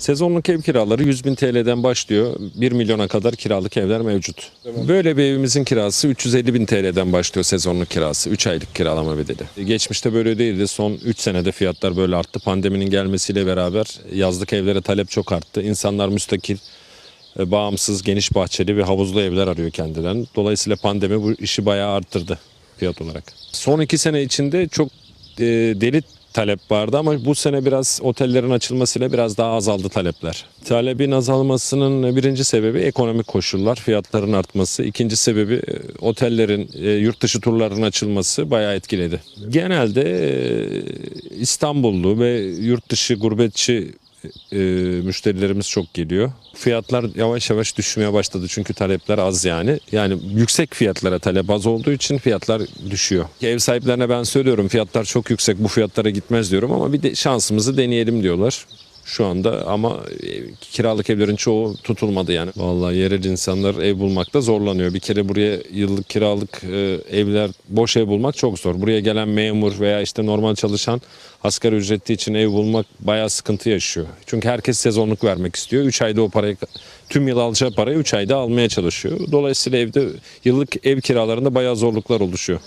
Sezonluk ev kiraları 100 bin TL'den başlıyor. 1 milyona kadar kiralık evler mevcut. Böyle bir evimizin kirası 350 bin TL'den başlıyor sezonluk kirası. 3 aylık kiralama bedeli. Geçmişte böyle değildi. Son 3 senede fiyatlar böyle arttı. Pandeminin gelmesiyle beraber yazlık evlere talep çok arttı. İnsanlar müstakil, e, bağımsız, geniş bahçeli ve havuzlu evler arıyor kendilerini. Dolayısıyla pandemi bu işi bayağı arttırdı fiyat olarak. Son 2 sene içinde çok e, deli talep vardı ama bu sene biraz otellerin açılmasıyla biraz daha azaldı talepler. Talebin azalmasının birinci sebebi ekonomik koşullar, fiyatların artması. İkinci sebebi e, otellerin e, yurt dışı turlarının açılması bayağı etkiledi. Genelde e, İstanbullu ve yurt dışı gurbetçi e, müşterilerimiz çok geliyor. Fiyatlar yavaş yavaş düşmeye başladı çünkü talepler az yani. Yani yüksek fiyatlara talep az olduğu için fiyatlar düşüyor. Ev sahiplerine ben söylüyorum fiyatlar çok yüksek bu fiyatlara gitmez diyorum ama bir de şansımızı deneyelim diyorlar. Şu anda ama e, kiralık evlerin çoğu tutulmadı yani. Vallahi yerel insanlar ev bulmakta zorlanıyor. Bir kere buraya yıllık kiralık e, evler, boş ev bulmak çok zor. Buraya gelen memur veya işte normal çalışan asgari ücretli için ev bulmak bayağı sıkıntı yaşıyor. Çünkü herkes sezonluk vermek istiyor. 3 ayda o parayı tüm yıl alacağı parayı 3 ayda almaya çalışıyor. Dolayısıyla evde yıllık ev kiralarında bayağı zorluklar oluşuyor.